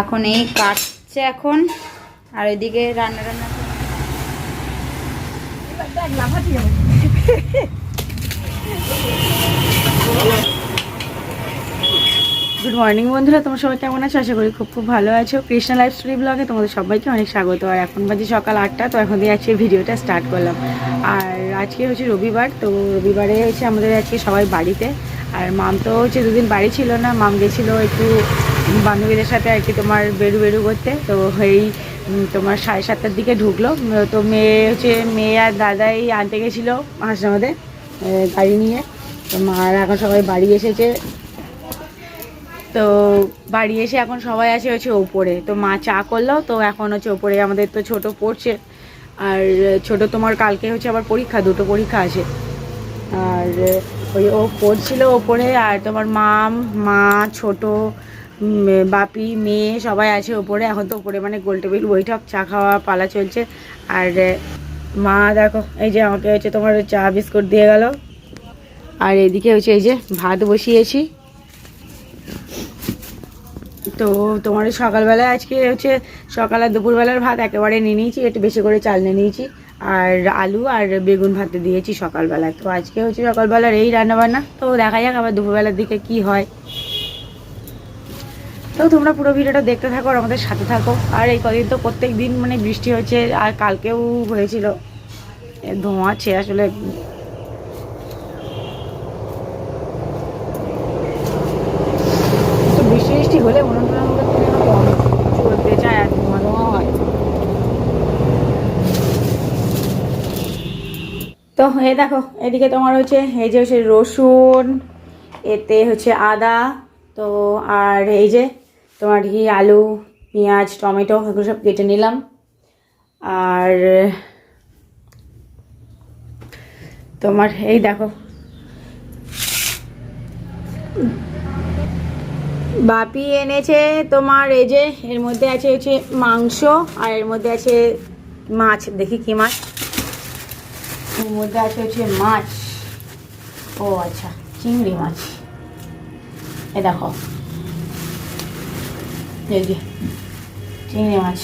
এখন এই কাটছে এখন। আর এদিকে রান্না রান্না গুড মর্নিং বন্ধুরা, তোমার সবাই কেমন আছো? আশা করি খুব খুব ভালো আছো। কৃষ্ণা লাইফ স্টোরি ব্লগে তোমাদের সবাইকে অনেক স্বাগত। আর এখন বাজে সকাল আটটা, তো এখন দিয়ে আজকে ভিডিওটা স্টার্ট করলাম। আর আজকে হচ্ছে রবিবার, তো রবিবারে হচ্ছে আমাদের আজকে সবাই বাড়িতে। আর মাম তো হচ্ছে দুদিন বাড়ি ছিল না, মাম গেছিল একটু বান্ধবীদের সাথে আর কি তোমার বেরু বেরু করতে। তো এই তোমার সাড়ে সাতটার দিকে ঢুকলো। তো মেয়ে হচ্ছে, মেয়ে আর দাদাই আনতে গেছিল হাসনাবাদে গাড়ি নিয়ে। তো মার এখন সবাই বাড়ি এসেছে। তো বাড়ি এসে এখন সবাই আছে হচ্ছে ওপরে। তো মা চা করল, তো এখন হচ্ছে ওপরে আমাদের তো ছোট পড়ছে। আর ছোট তোমার কালকে হচ্ছে আবার পরীক্ষা, দুটো পরীক্ষা আছে। আর ওই ও পড়ছিল ওপরে, আর তোমার মাম, মা, ছোট বাপি, মেয়ে সবাই আছে ওপরে। এখন তো ওপরে মানে গোল টেবিল, বৈঠক, চা খাওয়া, পালা চলছে। আর মা, দেখো, এই যে আমাকে হচ্ছে তোমার চা, বিস্কুট দিয়ে গেল। আর এদিকে হচ্ছে এই যে ভাত বসিয়েছি। তো তোমার সকালবেলায় আজকে হচ্ছে সকাল আর দুপুরবেলার ভাত একেবারে নিয়ে নিয়েছি, একটু বেশি করে চাল নিয়ে নিয়েছি। আর আলু আর বেগুন ভাতে দিয়েছি সকালবেলায়। তো আজকে হচ্ছে সকালবেলার এই রান্নাবান্না। তো দেখা যাক আবার দুপুরবেলার দিকে কি হয়। তো তোমরা পুরো ভিডিওটা দেখতে থাকো আর আমাদের সাথে থাকো। আর এই কদিন তো প্রত্যেক দিন মানে বৃষ্টি হচ্ছে আর কালকেও হয়েছিল। এ ধোঁয়াচ্ছে আসলে। তো বৃষ্টি হলে চায় আর ধোঁয়া ধোঁয়া হয়। তো এই দেখো, এদিকে তোমার হচ্ছে এই যে হচ্ছে রসুন, এতে হচ্ছে আদা, তো আর এই যে তোমার ঘি, আলু, পেঁয়াজ, টমেটো এগুলো সব কেটে নিলাম। আর তোমার এই দেখো। বাপি এনেছে তোমার এই যে, এর মধ্যে আছে হচ্ছে মাংস, আর এর মধ্যে আছে মাছ, দেখি কি মাছ। এর মধ্যে আছে হচ্ছে মাছ। ও আচ্ছা চিংড়ি মাছ। এ দেখো। এই চিংড়ি মাছ।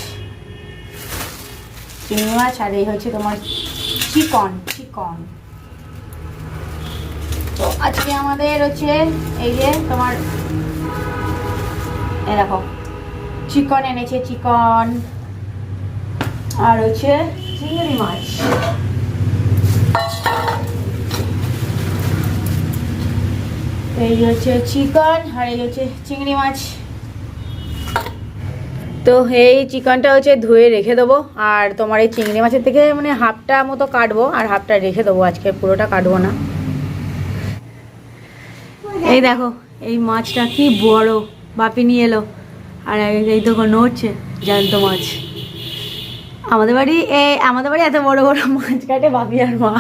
চিংড়ি মাছ আর এই হচ্ছে তোমার চিকন চিকন। তো আজকে আমাদের হচ্ছে এই যে তোমার, এই দেখো, চিকন এনেছে, চিকন। আর হচ্ছে চিংড়ি মাছ। এই হচ্ছে চিকন আর এই হচ্ছে চিংড়ি মাছ। তো এই চিকেনটা হচ্ছে ধুয়ে রেখে দেবো, আর তোমার এই চিংড়ি মাছের থেকে মানে হাফটা মতো কাটবো, আর হাফটা রেখে দেবো, আজকে পুরোটা কাটবো না। এই দেখো, এই মাছটা কি বড়, বাপি নিয়ে এলো। আর এই দেখো নড়ছে জ্যান্ত মাছ। আমাদের বাড়ি এ, আমাদের বাড়ি এত বড় বড় মাছ কাটে বাপি আর মা।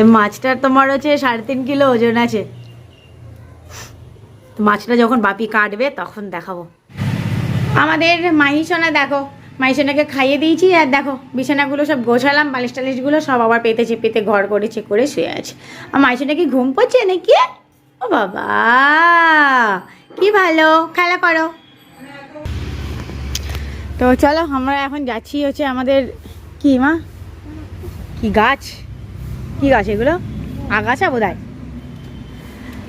এই মাছটার তোমার হচ্ছে সাড়ে তিন কিলো ওজন আছে। তো মাছটা যখন বাপি কাটবে, তখন দেখাবো। আমাদের মাহিসোনা দেখো মাহিসোনাকে খাইয়ে দিয়েছি, আর দেখো, বিছানাগুলো সব গোছালাম, বালিশ টালিশগুলো সব আবার পেতেছে পেতে ঘর করেছে করে শুয়ে আছে। আর মাহিসোনা কি ঘুম পড়ছে নাকি? ও বাবা, কি ভালো, খেলা করো। তো চলো, আমরা এখন যাচ্ছি হচ্ছে আমাদের কি মা? কি গাছ? কি গাছ এগুলো? আগাছা বোধ হয়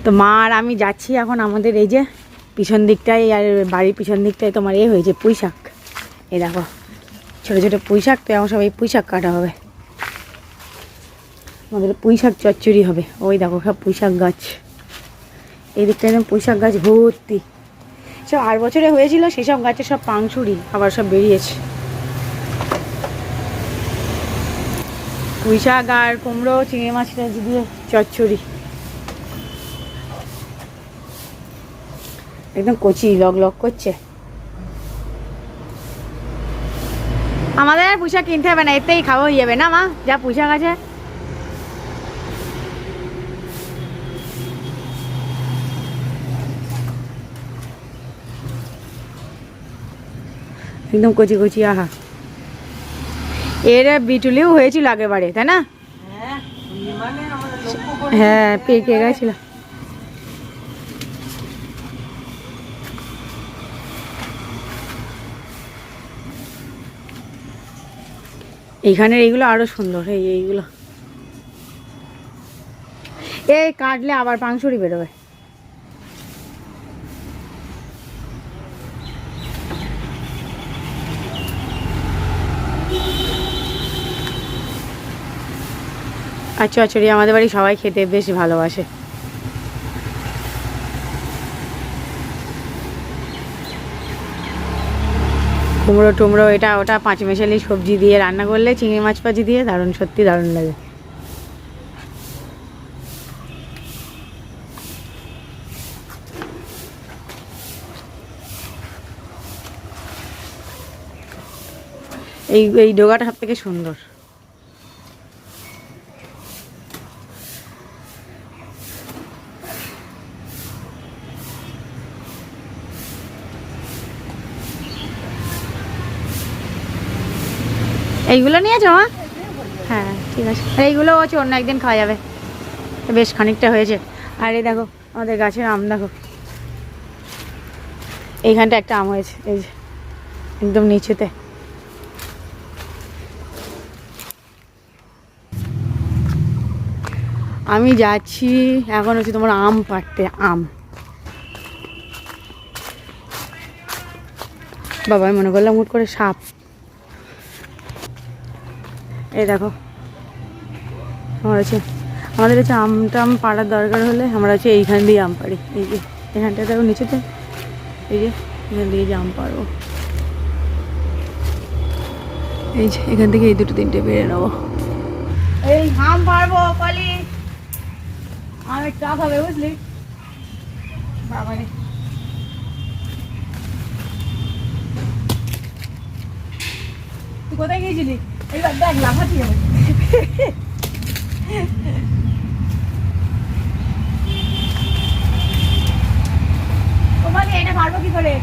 তো মা আর আমি যাচ্ছি এখন আমাদের এই যে পিছন দিকটায়, আর বাড়ির পিছন দিকটায় তোমার এ হয়েছে পুঁই শাক এই দেখো, ছোটো ছোটো পুঁই শাক তো এখন সব এই পুঁই শাক কাটা হবে। আমাদের পুঁই শাক চচ্চড়ি হবে। ওই দেখো, সব পুঁই শাক গাছ। এই দিকটা একদম পুঁই শাক গাছ ভর্তি। সব আট বছরে হয়েছিল, সেসব গাছে সব পাংছুরি আবার সব বেরিয়েছে। পুঁই শাক আর কুমড়ো, চিংড়ি মাছ টাছ দিয়ে চচ্চড়ি। একদম কচি লগ লগ করছে। আমাদের আর পুঁশাক কিনতে হবে না এতেই খাওয়া হয়ে যাবে না মা? যা পুঁশাক আছে একদম কচি কচি আহা। এর বিটুলিও হয়েছিল আগেবারে তাই না? হ্যাঁ পেকে গেছিল। এইখানের এইগুলো আরও সুন্দর, এই এইগুলো। এই কাটলে আবার পাংশুরি বেরোবে। আর চচড়ি আমাদের বাড়ি সবাই খেতে বেশ ভালোবাসে। কুমড়ো টুমড়ো, এটা ওটা পাঁচমেশালি সবজি দিয়ে রান্না করলে চিংড়ি মাছ পাজি দিয়ে দারুণ, সত্যি দারুণ লাগে। এই এই ডোগাটা সব থেকে সুন্দর। এইগুলো নিয়েছো মা হ্যাঁ? ঠিক আছে। আর এইগুলো হচ্ছে অন্য একদিন খাওয়া যাবে। বেশ খানিকটা হয়েছে। আর এই দেখো, আমাদের গাছের আম, দেখো। এইখানটা একটা আম হয়েছে, এই যে, একদম নিচুতে। আমি যাচ্ছি, এখন হচ্ছে তোমার আম পাড়তে, আম। বাবা মনে করলাম হুট করে সাপ। এই দেখো। আমার হচ্ছে আমাদের হচ্ছে আম টাম পাড়ার দরকার হলে আমরা হচ্ছে এইখান দিয়ে আম পাড়ি। এই যে, এখানটা দেখো নিচেতে। এই যে, এখান দিয়ে যে আম পাড়বো। এই যে, এখান থেকে এই দুটো তিনটে বেড়ে নেব। এই আম টক হবে, বুঝলি? তুই কোথায় গিয়েছিলি? এইবার দেখ লাফাচ্ছি আমি। তোমাকে এটা পারব কি করে?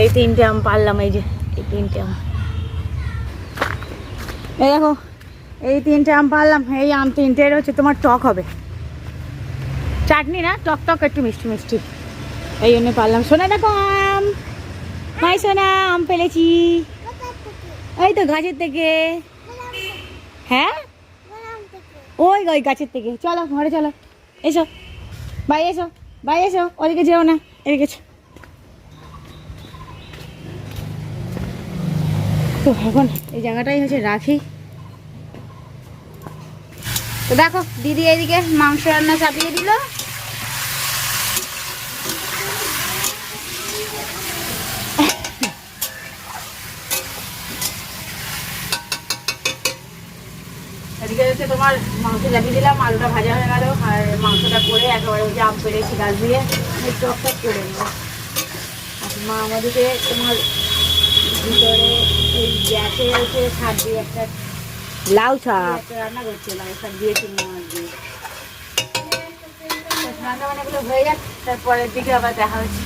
এই তিনটে আম পারলাম, এই যে, এই তিনটে আম। এই দেখো, এই তিনটে আম পারলাম, এই আম তিনটের হচ্ছে তোমার টক হবে। চাটনি না, টক টক, একটু মিষ্টি মিষ্টি। এই জন্য পারলাম। শোনা দেখো আম। মাই সোনা, আম পেলেছি এই তো গাছের থেকে। হ্যাঁ? ওই ওই গাছের থেকে। চলো, ঘরে চলো। এসো। বাই এসো। বাই এসো। ওদিকে যেও না, এদিকে তো এখন এই জায়গাটাই হচ্ছে রাখি। তো দেখো, দিদি এদিকে মাংস রান্না চাপিয়ে দিল। এদিকে হচ্ছে তোমার মাংস চাপিয়ে দিলাম, আলুটা ভাজা হয়ে গেল, আর মাংসটা করে একেবারে যে আম পেরেছি গাছ দিয়ে এই টক টক করে নেব মা আমাদেরকে তোমার ভিতরে দিয়ে একটা লাউ ছাপ রান্না করছে লাউ শাক মাছ দিয়ে। তো রান্না বান্নাগুলো হয়ে যাক তারপরের দিকে আবার দেখা হচ্ছে।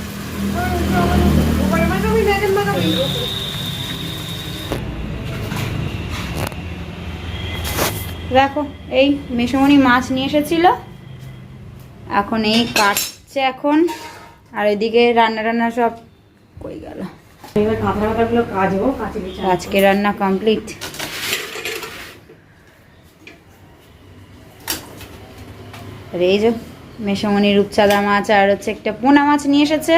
দেখো এই মেসমণি মাছ নিয়ে এসেছিল। এখন এই কাটছে এখন আর এদিকে রান্না রান্না সব কই গেল। আজকে রান্না কমপ্লিট আর এই যে মেসমণি রূপচাঁদা মাছ আর হচ্ছে একটা পোনা মাছ নিয়ে এসেছে।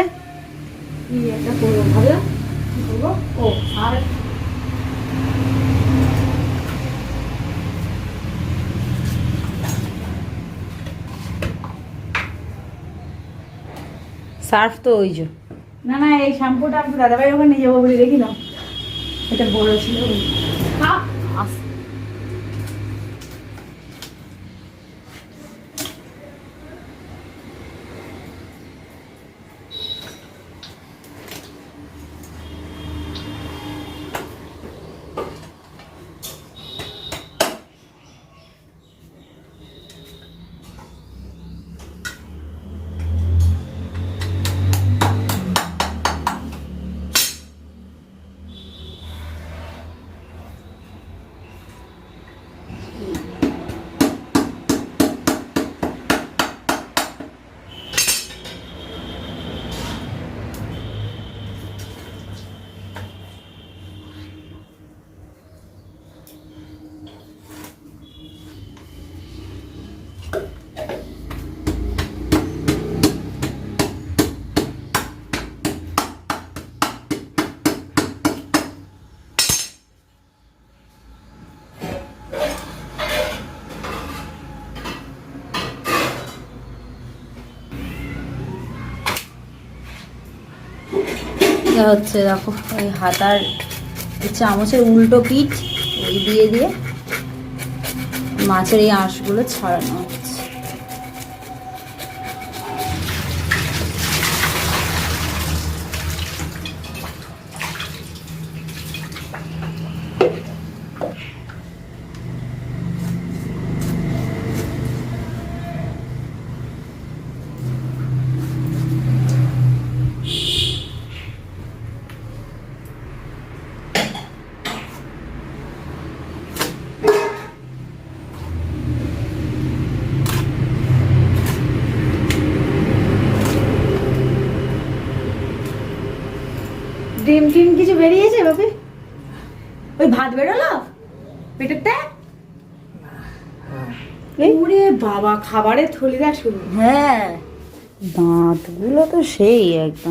সার্ফ তো ওই যে। না না এই শ্যাম্পুটা আমি দাদাভাই ওখানে নিয়ে যাব বলে দেখিলাম এটা বড় ছিল এটা হচ্ছে, দেখো ওই হাতার চামচের উল্টো পিঠ, ওই দিয়ে দিয়ে মাছের এই আঁশগুলো ছাড়ানো হচ্ছে ডিম টিম কিছু বেরিয়েছে বাপি ওই ভাত বেরোলো পেটেরটা ওরে বাবা খাবারের থলি দেখ শুরু হ্যাঁ দাঁতগুলো তো সেই একদম।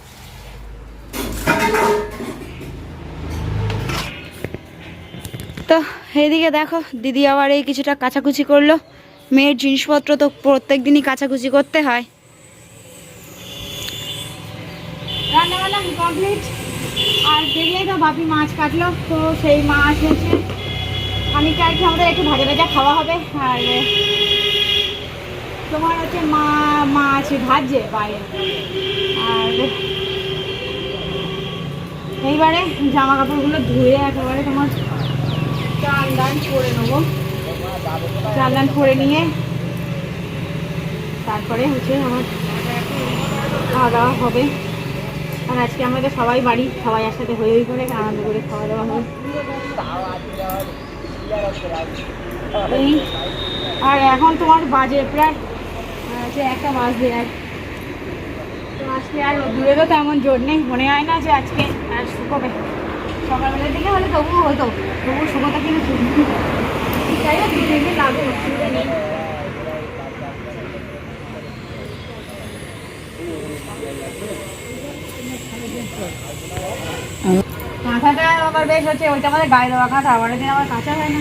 তো এইদিকে দেখো, দিদি আবার এই কিছুটা কাচাকুচি করল। মেয়ের জিনিসপত্র তো প্রত্যেক দিনই কাচাকুচি করতে হয়। আর তো বাপি মাছ কাটলো, তো সেই মাছ আমি আমাদের একটু ভাজা ভাজা খাওয়া হবে। আর তোমার হচ্ছে মা, মাছ ভাজছে বাইরে। আর, এইবারে জামা কাপড়গুলো ধুয়ে একেবারে তোমার চান দান করে নেব। চান দান করে নিয়ে তারপরে হচ্ছে আমার খাওয়া দাওয়া হবে। আর আজকে আমাদের সবাই বাড়ি, সবাই একসাথে হয়ে হয়ে করে আনন্দ করে খাওয়া দাওয়া হবে। এই, আর এখন তোমার বাজে প্রায় হচ্ছে একটা বাজে আর। তো আজকে আর দূরেরও তেমন জোর নেই, মনে হয় না যে আজকে আর শুকোবে। সকালবেলার দিকে হলে তবুও হতো, তবুও নেই কাঁথাটা আবার বেশ হচ্ছে, ওইটা আমাদের গায়ে দেওয়া কাঁথা আমার দিন আবার কাঁচা হয় না।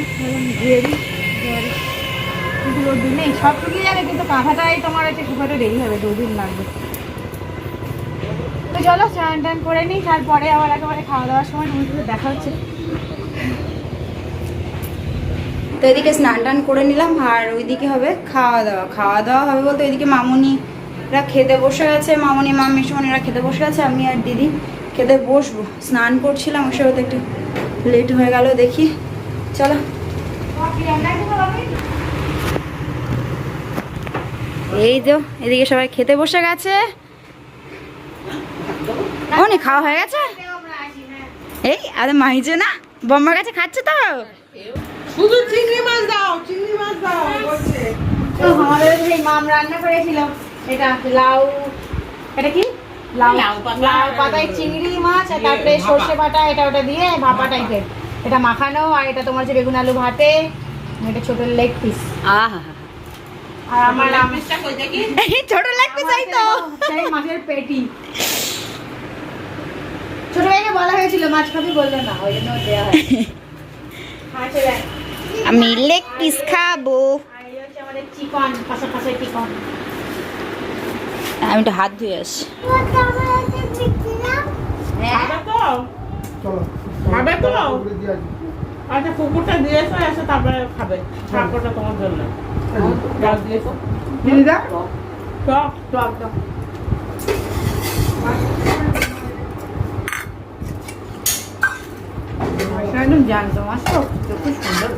ধুয়ে দিই জলে। কিন্তু রোদ্দুর নেই, সব শুকিয়ে যাবে, কিন্তু কাঁথাটাই তোমার হচ্ছে শুকাতে দেরি হবে দুদিন লাগবে। চলো, স্নান টান করে নিই, তারপরে আবার একেবারে খাওয়া দাওয়ার সময় তোমার সাথে দেখা হচ্ছে। তো এদিকে স্নান টান করে নিলাম, আর ওইদিকে হবে খাওয়া দাওয়া। খাওয়া দাওয়া হবে বলতে ওইদিকে মামুনিরা খেতে বসে আছে, মামুনি, মা মেসমনিরা খেতে বসে আছে, আমি আর দিদি খেতে বসবো। স্নান করছিলাম ওই সময় একটু লেট হয়ে গেল, দেখি। চলো। এই তো এদিকে সবাই খেতে বসে গেছে। অনেক খাওয়া হয়ে গেছে? এই আরে মাইছে না বম্মার কাছে খাচ্ছে তো? শুধু চিংড়ি মাছ দাও চিংড়ি মাছ দাও বলছে। তো আমাদের সেই মাম রান্না করেছিল এটা লাউ এটা কি? লাউ লাউ পাতায় চিংড়ি মাছ আর তারপরে সর্ষে বাটা এটা ওটা দিয়ে ভাপা টাইপের এটা মাখানো আর এটা তোমার বেগুন আলু ভাতে এটা ছোট লেগ পিস আহা। আর আমার দেখি? ছোট লাগবে চাই তো। সেই মাছের পেটি। ছোট ভাইকে বলা হয়েছিল মাছ খাবি বলল না ওই জন্য দেওয়া হয় হ্যাঁ। আমি লেগ পিস খাব। আমি একটু হাত ধুয়ে আসি। হ্যাঁ? খাবে তো? আচ্ছা কুকুরটা দিয়েছ এসে তারপরে খাবে। ঠাকুরটা তোমার জন্য। দিয়েছ দিদা টক টক টক একদম জ্যান্ত মাছ তো তো খুব সুন্দর।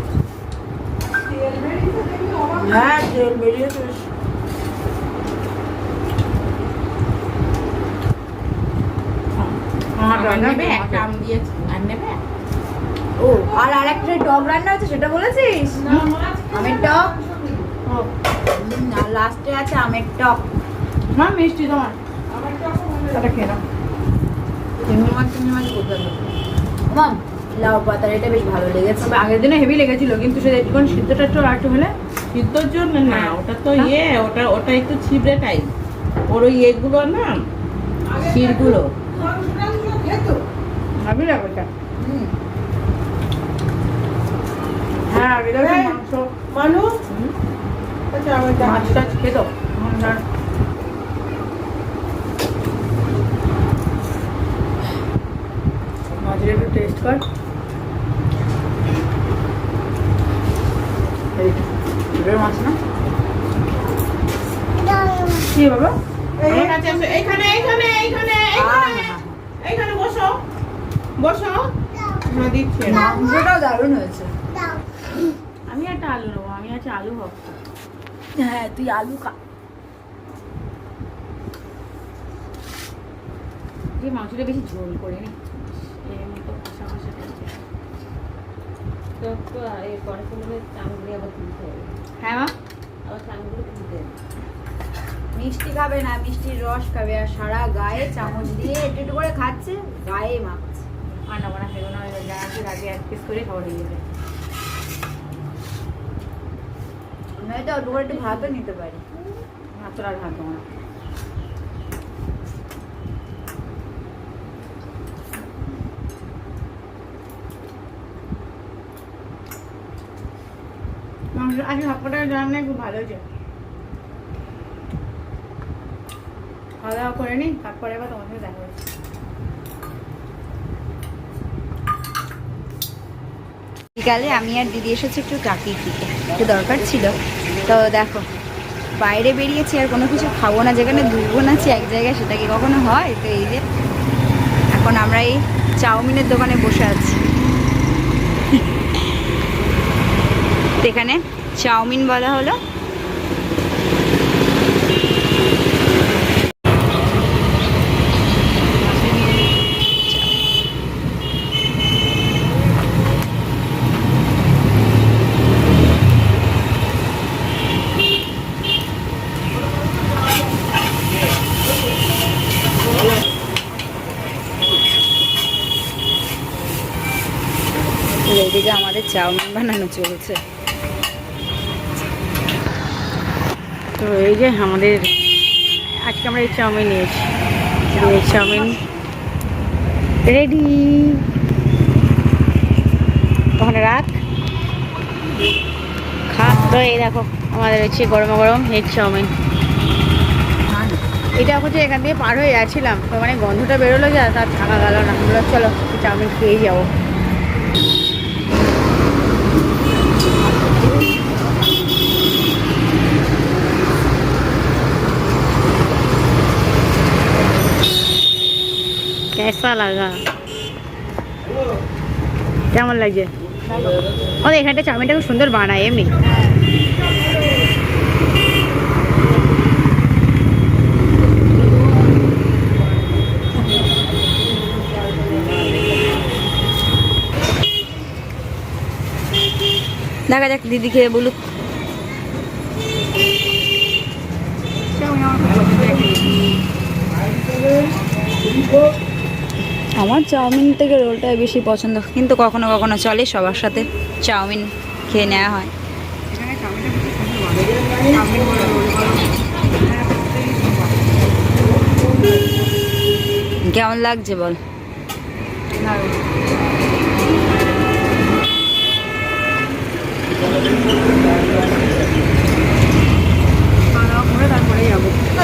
হ্যাঁ তেল বেরিয়েছে আমার ও আর আরেকটা টক রান্না হচ্ছে সেটা বলেছিস? আমের টক? আর লাস্টে আছে আমের টক। মা মিষ্টি তোমার। খেয়ে নাও। চিংড়ি মাছ চিংড়ি মাছ করতে মাম লাউ পাতার এটা বেশ ভালো লেগেছে। তবে আগের দিনে হেভি লেগেছিল কিন্তু সে একটুখানি সিদ্ধটা একটু আর একটু হলে সিদ্ধর জন্য না ওটা তো ইয়ে ওটা ওটা একটু ছিবড়ে টাইপ ওর ওই ইয়েগুলো না শিরগুলো। ভাবি এটা হুম। হ্যাঁ আগে মাংস। মানু? মাছ খেত মাছের একটু টেস্ট কর এই ছোটের মাছ না কি বাবা আমার কাছে এসো। এইখানে এইখানে এইখানে এইখানে বসো বসো। হ্যাঁ দিচ্ছে। মাংসটাও দারুণ হয়েছে। আমি একটা আলু নেব আমি আছে আলু ভক্ত হ্যাঁ তুই আলু খা। যে মাংসটা বেশি ঝোল করে নি এমনি তো কষা কষা টাইপের। তো তো এই পরে করে চামগুলি আবার তুলতে হবে হ্যাঁ মা? মিষ্টি খাবে না মিষ্টির রস খাবে আর সারা গায়ে চামচ দিয়ে একটু একটু করে খাচ্ছে গায়ে মাখছে। আর নেব খেলো না রাতে এক পিস করে খাবার দিয়ে দেবে নয়তো অল্প করে একটু ভাতও নিতে পারি। ভাত আর ভাত না। খুব ভালো খাওয়া দাওয়া করে তারপরে দেখা হচ্ছে বিকালে আমি আর দিদি এসেছি একটু টাকি খেতে একটু দরকার ছিল। তো দেখো, বাইরে বেরিয়েছি আর কোনো কিছু খাব না, যেখানে দুর্গুণ আছে, এক জায়গায় সেটা কি কখনো হয়? তো এই যে, এখন আমরা এই চাউমিনের দোকানে বসে আছি। এখানে চাউমিন বলা হলো। আমাদের চাউমিন বানানো চলছে। তো এই যে আমাদের, আজকে আমরা এই চাউমিন নিয়েছি। এই চাউমিন রেডি ওখানে রাখ। খা। তো এই দেখো, আমাদের হচ্ছে গরম গরম এগ চাউমিন। এটা হচ্ছে এখান থেকে পার হয়ে যাচ্ছিলাম, তো মানে গন্ধটা বেরোলো যা তার থাকা গেল না। চলো চাউমিন খেয়ে যাব। কেসা লাগা। কেমন লাগছে? ওদের এখানটা চাউমিনটা খুব সুন্দর বানায় এমনি। দেখা যাক দিদি খেয়ে বলুক। আমার চাউমিন থেকে রোলটাই বেশি পছন্দ কিন্তু কখনো কখনো চলে সবার সাথে চাউমিন খেয়ে নেওয়া হয়। কেমন লাগছে বল?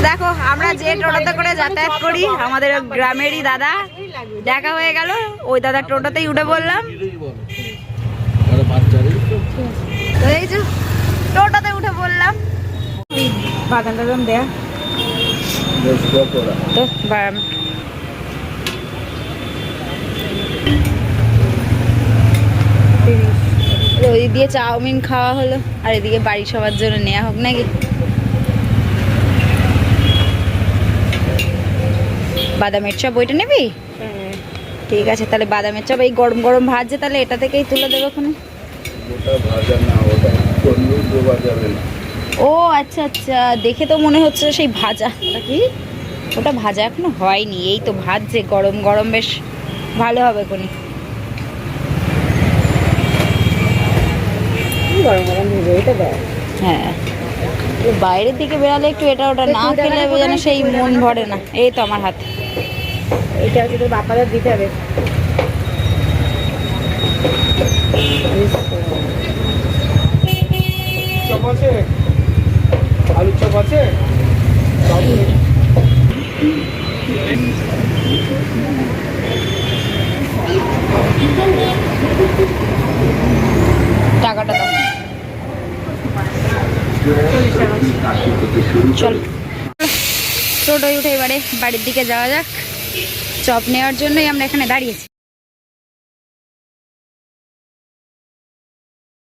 দেখো আমরা যে টোটোতে করে যাতায়াত করি আমাদের গ্রামেরই দাদা। দেখা হয়ে গেল। ওই দাদার টোটোতেই উঠে বললাম তো উঠে বললাম বাদাম টাদাম দেয়া। তো ওই দিয়ে চাউমিন খাওয়া হলো, আর এদিকে বাড়ি সবার জন্য নেওয়া হোক নাকি? বাদামের চপ বইটা নিবি? ঠিক আছে তাহলে বাদামের চপ এই গরম গরম ভাজছে তাহলে এটা থেকেই তুলে দেবো ওখানে। ও আচ্ছা আচ্ছা দেখে তো মনে হচ্ছে সেই ভাজা। ওটা কি? ওটা ভাজা এখনও হয়নি এই তো ভাজছে গরম গরম বেশ ভালো হবে কোনি গরম গরম ভেজে এটা হ্যাঁ বাইরের দিকে বেরালে একটু এটা ওটা না খেলে যেন সেই মন ভরে না। এই তো আমার হাতে। এটা হচ্ছে তোর বাপাদের দিতে হবে। চপ আছে? আলুর চপ আছে? টাকাটা দাও। চল। টোটোয় উঠে এবারে বাড়ির দিকে যাওয়া যাক। চপ নেওয়ার জন্যই আমরা এখানে দাঁড়িয়েছি।